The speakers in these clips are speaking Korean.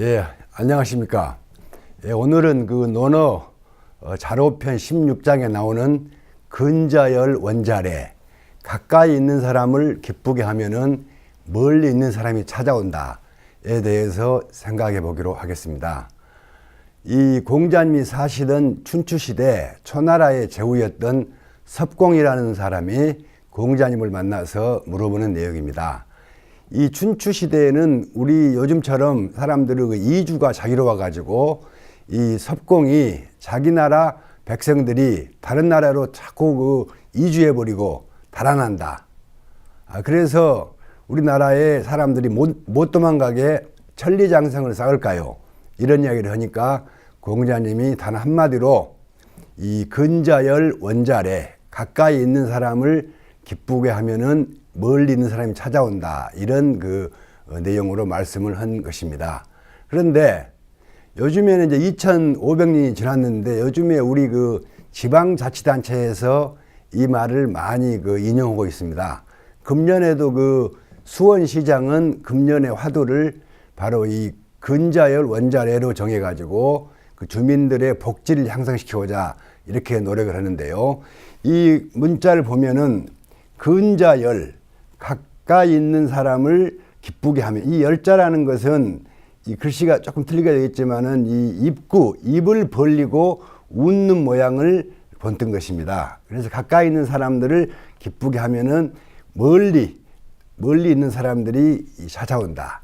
예, 안녕하십니까. 예, 오늘은 그 논어 어, 자로편 16장에 나오는 근자열 원자래 가까이 있는 사람을 기쁘게 하면은 멀리 있는 사람이 찾아온다에 대해서 생각해 보기로 하겠습니다. 이 공자님이 사시던 춘추시대 초나라의 제후였던 섭공이라는 사람이 공자님을 만나서 물어보는 내용입니다. 이 춘추 시대에는 우리 요즘처럼 사람들의 그 이주가 자기로워 가지고 이 섭공이 자기 나라 백성들이 다른 나라로 자꾸 그 이주해 버리고 달아난다. 아, 그래서 우리나라의 사람들이 못, 못 도망가게 천리장성을 쌓을까요? 이런 이야기를 하니까 공자님이 단 한마디로 이 근자열 원자래 가까이 있는 사람을 기쁘게 하면은 멀리 있는 사람이 찾아온다 이런 그 어, 내용으로 말씀을 한 것입니다. 그런데 요즘에는 이제 2,500년이 지났는데 요즘에 우리 그 지방자치단체에서 이 말을 많이 그 인용하고 있습니다. 금년에도 그 수원시장은 금년의 화두를 바로 이 근자열 원자래로 정해가지고 그 주민들의 복지를 향상시키고자 이렇게 노력을 하는데요. 이 문자를 보면은 근자열 가까이 있는 사람을 기쁘게 하면 이 열자라는 것은 이 글씨가 조금 틀리게 되겠지만은 이 입구 입을 벌리고 웃는 모양을 본뜬 것입니다. 그래서 가까이 있는 사람들을 기쁘게 하면은 멀리 멀리 있는 사람들이 찾아온다.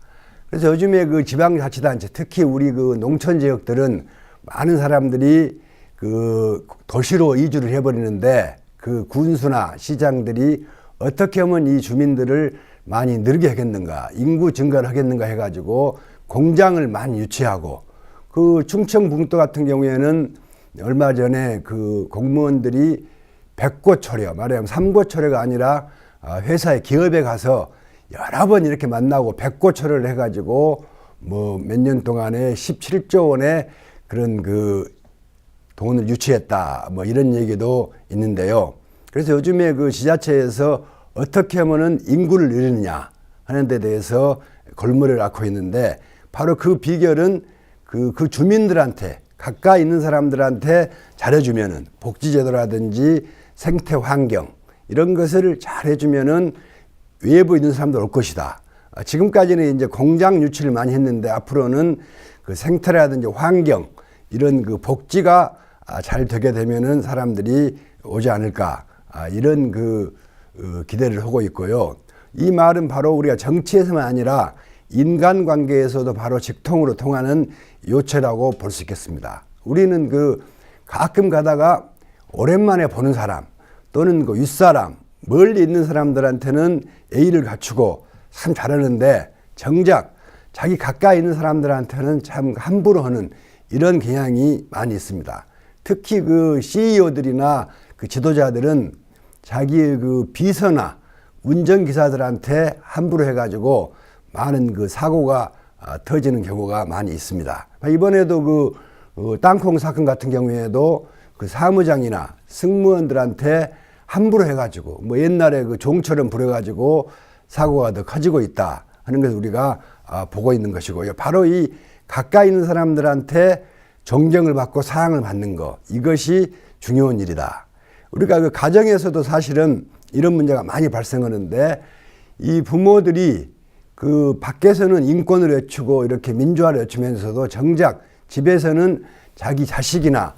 그래서 요즘에 그 지방자치단체 특히 우리 그 농촌 지역들은 많은 사람들이 그 도시로 이주를 해버리는데 그 군수나 시장들이 어떻게 하면 이 주민들을 많이 늘게 하겠는가 인구 증가를 하겠는가 해가지고 공장을 많이 유치하고 그 충청북도 같은 경우에는 얼마 전에 그 공무원들이 백고초려 말하자면 삼고초려가 아니라 아, 회사에 기업에 가서 여러 번 이렇게 만나고 백고초려를 해가지고 뭐 몇 년 동안에 17조 원의 그런 그 돈을 유치했다 뭐 이런 얘기도 있는데요. 그래서 요즘에 그 지자체에서 어떻게 하면은 인구를 늘리느냐 하는 데 대해서 골머리를 앓고 있는데 바로 그 비결은 그, 그 주민들한테 가까이 있는 사람들한테 잘해주면은 복지제도라든지 생태 환경 이런 것을 잘해주면은 외부에 있는 사람들 올 것이다. 아, 지금까지는 이제 공장 유치를 많이 했는데 앞으로는 그 생태라든지 환경 이런 그 복지가 아, 잘 되게 되면은 사람들이 오지 않을까 아, 이런 그 어, 기대를 하고 있고요. 이 말은 바로 우리가 정치에서만 아니라 인간관계에서도 바로 직통으로 통하는 요체라고 볼 수 있겠습니다. 우리는 그 가끔 가다가 오랜만에 보는 사람 또는 그 윗사람 멀리 있는 사람들한테는 예의를 갖추고 참 잘하는데 정작 자기 가까이 있는 사람들한테는 참 함부로 하는 이런 경향이 많이 있습니다. 특히 그 CEO들이나 그 지도자들은 자기의 그 비서나 운전기사들한테 함부로 해가지고 많은 그 사고가 아, 터지는 경우가 많이 있습니다. 이번에도 그 어, 땅콩 사건 같은 경우에도 그 사무장이나 승무원들한테 함부로 해가지고 뭐 옛날에 그 종처럼 부려가지고 사고가 더 커지고 있다 하는 것을 우리가 아, 보고 있는 것이고요. 바로 이 가까이 있는 사람들한테 존경을 받고 사랑을 받는 것 이것이 중요한 일이다. 우리가 그 가정에서도 사실은 이런 문제가 많이 발생하는데 이 부모들이 그 밖에서는 인권을 외치고 이렇게 민주화를 외치면서도 정작 집에서는 자기 자식이나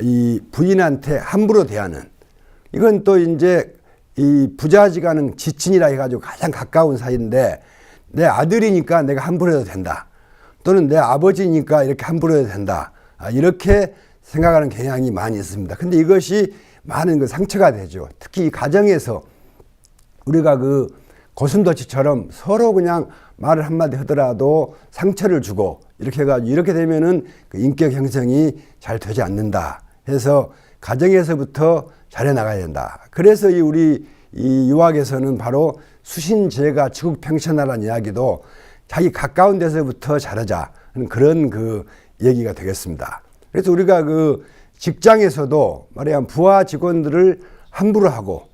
이 부인한테 함부로 대하는 이건 또 이제 이 부자지간은 지친이라 해가지고 가장 가까운 사이인데 내 아들이니까 내가 함부로 해도 된다. 또는 내 아버지니까 이렇게 함부로 해도 된다. 아, 이렇게 생각하는 경향이 많이 있습니다. 근데 이것이 많은 그 상처가 되죠. 특히 이 가정에서 우리가 그 고슴도치처럼 서로 그냥 말을 한마디 하더라도 상처를 주고 이렇게 해가지고 이렇게 되면은 그 인격 형성이 잘 되지 않는다 해서 가정에서부터 잘해 나가야 된다. 그래서 이 우리 이 유학에서는 바로 수신제가 지국평천하라는 이야기도 자기 가까운 데서부터 잘하자 그런 그 얘기가 되겠습니다. 그래서 우리가 그 직장에서도 말하자면 부하 직원들을 함부로 하고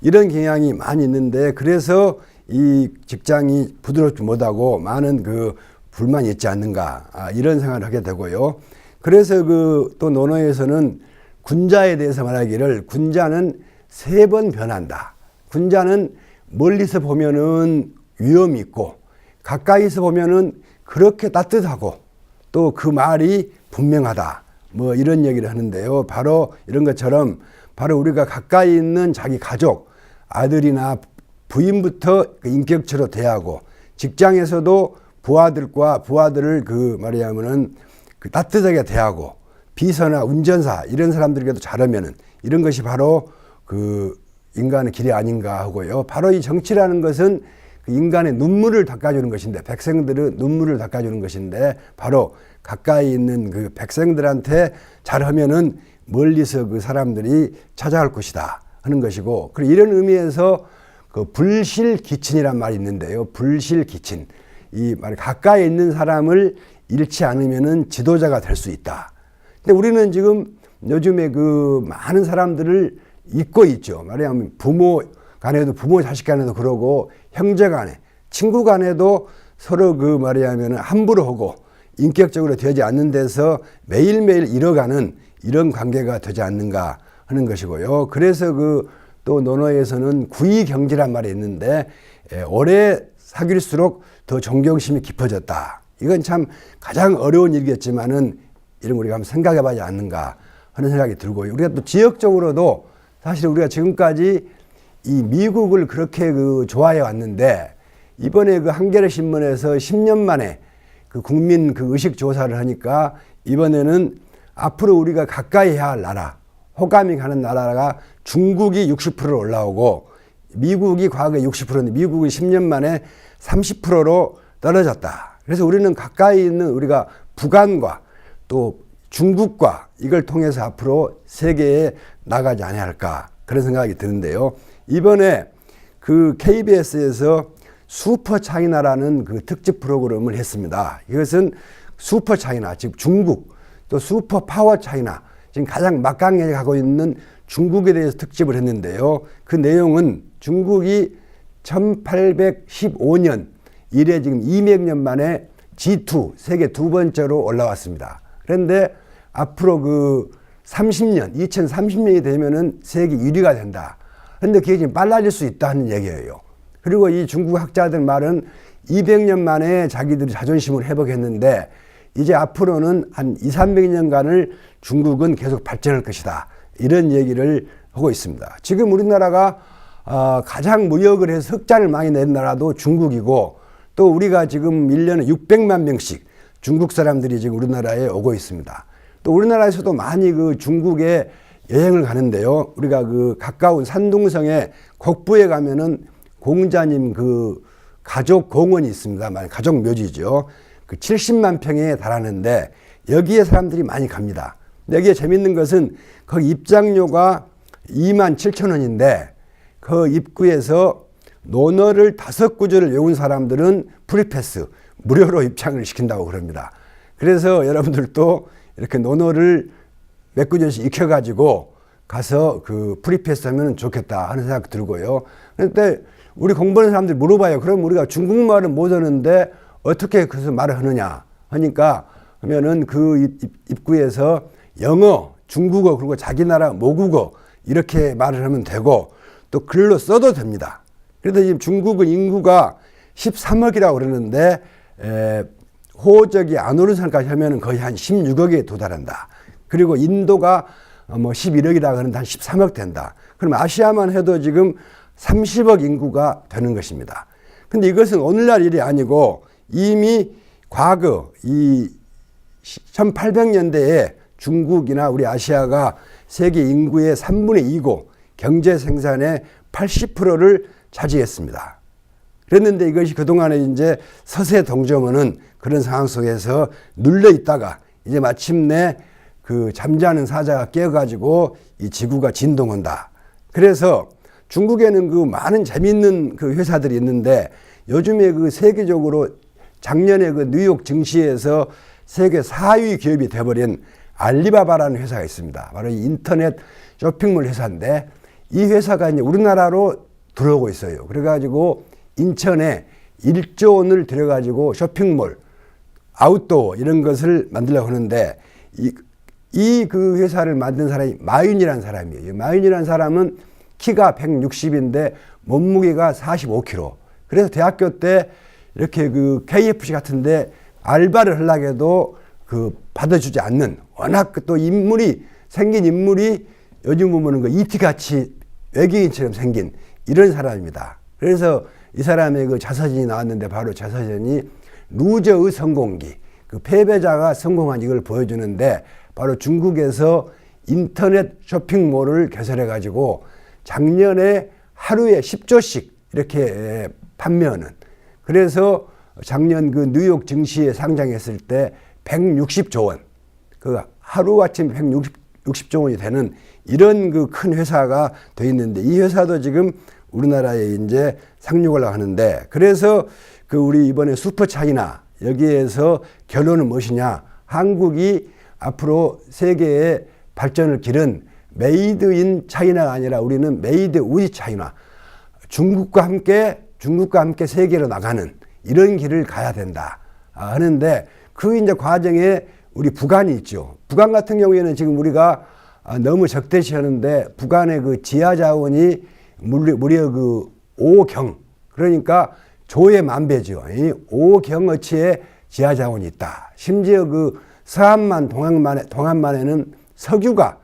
이런 경향이 많이 있는데 그래서 이 직장이 부드럽지 못하고 많은 그 불만이 있지 않는가 아, 이런 생각을 하게 되고요. 그래서 그 또 논어에서는 군자에 대해서 말하기를 군자는 세 번 변한다. 군자는 멀리서 보면은 위험이 있고 가까이서 보면은 그렇게 따뜻하고 또 그 말이 분명하다. 뭐 이런 얘기를 하는데요. 바로 이런 것처럼 바로 우리가 가까이 있는 자기 가족, 아들이나 부인부터 그 인격체로 대하고 직장에서도 부하들과 부하들을 그 말이야면은 그 따뜻하게 대하고 비서나 운전사 이런 사람들에게도 잘하면은 이런 것이 바로 그 인간의 길이 아닌가 하고요. 바로 이 정치라는 것은 그 인간의 눈물을 닦아주는 것인데 백성들은 눈물을 닦아주는 것인데 바로 가까이 있는 그 백성들한테 잘하면은 멀리서 그 사람들이 찾아갈 것이다 하는 것이고 그리고 이런 의미에서 그 불실기친이란 말이 있는데요. 불실기친 이 말 가까이 있는 사람을 잃지 않으면은 지도자가 될 수 있다. 근데 우리는 지금 요즘에 그 많은 사람들을 잊고 있죠. 말하자면 부모 간에도 부모 자식 간에도 그러고 형제 간에 친구 간에도 서로 그 말하자면 함부로 하고 인격적으로 되지 않는 데서 매일매일 잃어가는 이런 관계가 되지 않는가 하는 것이고요. 그래서 그 또 논어에서는 구이경지란 말이 있는데 에, 오래 사귈수록 더 존경심이 깊어졌다. 이건 참 가장 어려운 일이겠지만은 이런 우리가 한번 생각해 봐야 않는가 하는 생각이 들고요. 우리가 또 지역적으로도 사실 우리가 지금까지 이 미국을 그렇게 그 좋아해 왔는데 이번에 그 한겨레 신문에서 10년 만에 그 국민 그 의식 조사를 하니까 이번에는 앞으로 우리가 가까이 해야 할 나라, 호감이 가는 나라가 중국이 60% 올라오고 미국이 과거에 60%인데 미국이 10년 만에 30%로 떨어졌다. 그래서 우리는 가까이 있는 우리가 북한과 또 중국과 이걸 통해서 앞으로 세계에 나가지 않을까 그런 생각이 드는데요. 이번에 그 KBS에서 슈퍼 차이나라는 그 특집 프로그램을 했습니다. 이것은 슈퍼 차이나, 즉 중국 또 슈퍼 파워 차이나 지금 가장 막강하게 가고 있는 중국에 대해서 특집을 했는데요. 그 내용은 중국이 1815년 이래 지금 200년 만에 G2 세계 두 번째로 올라왔습니다. 그런데 앞으로 그 30년, 2030년이 되면은 세계 1위가 된다. 그런데 그게 지금 빨라질 수 있다는 얘기예요. 그리고 이 중국 학자들 말은 200년 만에 자기들이 자존심을 회복했는데 이제 앞으로는 한 2, 300년간을 중국은 계속 발전할 것이다. 이런 얘기를 하고 있습니다. 지금 우리나라가 어, 가장 무역을 해서 흑자를 많이 낸 나라도 중국이고 또 우리가 지금 1년에 600만 명씩 중국 사람들이 지금 우리나라에 오고 있습니다. 또 우리나라에서도 많이 그 중국에 여행을 가는데요. 우리가 그 가까운 산둥성의 곡부에 가면은 공자님 그 가족 공원이 있습니다. 가족 묘지죠. 그 70만 평에 달하는데 여기에 사람들이 많이 갑니다. 여기에 재밌는 것은 거기 입장료가 2만 7천 원인데 그 입구에서 논어를 다섯 구절을 외운 사람들은 프리패스 무료로 입장을 시킨다고 그럽니다. 그래서 여러분들도 이렇게 논어를 몇 구절씩 익혀가지고 가서 그 프리패스 하면 좋겠다 하는 생각 들고요. 그런데 우리 공부하는 사람들이 물어봐요. 그럼 우리가 중국말은 못하는데 어떻게 그래서 말을 하느냐 하니까 하면은 그 입구에서 영어, 중국어 그리고 자기 나라 모국어 이렇게 말을 하면 되고 또 글로 써도 됩니다. 그래서 지금 중국은 인구가 13억이라고 그러는데 에, 호적이 안 오른 산까지 하면 거의 한 16억에 도달한다. 그리고 인도가 뭐 11억이라고 하는데 한 13억 된다. 그럼 아시아만 해도 지금 30억 인구가 되는 것입니다. 근데 이것은 오늘날 일이 아니고 이미 과거 이 1800년대에 중국이나 우리 아시아가 세계 인구의 3분의 2고 경제 생산의 80%를 차지했습니다. 그랬는데 이것이 그동안에 이제 서세 동정원은 그런 상황 속에서 눌려 있다가 이제 마침내 그 잠자는 사자가 깨어가지고 이 지구가 진동한다. 그래서 중국에는 그 많은 재밌는 그 회사들이 있는데 요즘에 그 세계적으로 작년에 그 뉴욕 증시에서 세계 4위 기업이 돼버린 알리바바라는 회사가 있습니다. 바로 이 인터넷 쇼핑몰 회사인데 이 회사가 이제 우리나라로 들어오고 있어요. 그래가지고 인천에 1조 원을 들여가지고 쇼핑몰 아웃도어 이런 것을 만들려고 하는데 이 그 회사를 만든 사람이 마윤이라는 사람이에요. 이 마윤이라는 사람은 키가 160인데 몸무게가 45kg. 그래서 대학교 때 이렇게 그 KFC 같은데 알바를 하려고 해도 그 받아주지 않는 워낙 그또 인물이 생긴 인물이 요즘 보면은 그 이티 같이 외계인처럼 생긴 이런 사람입니다. 그래서 이 사람의 그 자서전이 나왔는데 바로 자서전이 루저의 성공기 그 패배자가 성공한 이걸 보여주는데 바로 중국에서 인터넷 쇼핑몰을 개설해 가지고 작년에 하루에 10조씩 이렇게 판매하는 그래서 작년 그 뉴욕 증시에 상장했을 때 160조 원, 그 하루아침 160 조 원이 되는 이런 그 큰 회사가 돼 있는데 이 회사도 지금 우리나라에 이제 상륙을 하는데 그래서 그 우리 이번에 슈퍼 차이나 여기에서 결론은 무엇이냐? 한국이 앞으로 세계의 발전을 기른 메이드 인 차이나가 아니라 우리는 메이드 우리 차이나 중국과 함께 중국과 함께 세계로 나가는 이런 길을 가야 된다 아, 하는데 그 이제 과정에 우리 북한이 있죠. 북한 같은 경우에는 지금 우리가 아, 너무 적대시하는데 북한의 그 지하 자원이 무려, 그 5경 그러니까 조의 만배죠. 이 5경어치의 지하 자원이 있다. 심지어 그 서한만 동한만에 동한만에는 석유가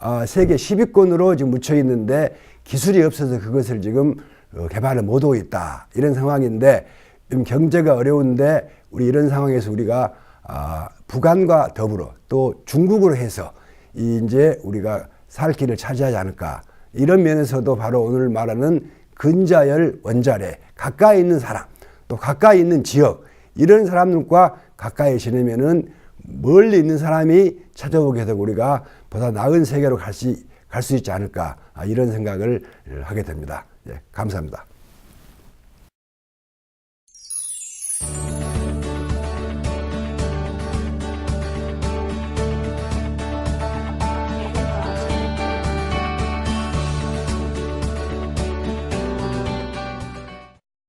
어, 세계 10위권으로 지금 묻혀 있는데 기술이 없어서 그것을 지금 어, 개발을 못하고 있다. 이런 상황인데 지금 경제가 어려운데 우리 이런 상황에서 우리가 아, 북한과 더불어 또 중국으로 해서 이 이제 우리가 살 길을 차지하지 않을까. 이런 면에서도 바로 오늘 말하는 근자열 원자래 가까이 있는 사람 또 가까이 있는 지역 이런 사람들과 가까이 지내면은 멀리 있는 사람이 찾아오게 되고 우리가 보다 나은 세계로 갈 수 갈 수 있지 않을까 아, 이런 생각을 하게 됩니다. 예, 감사합니다.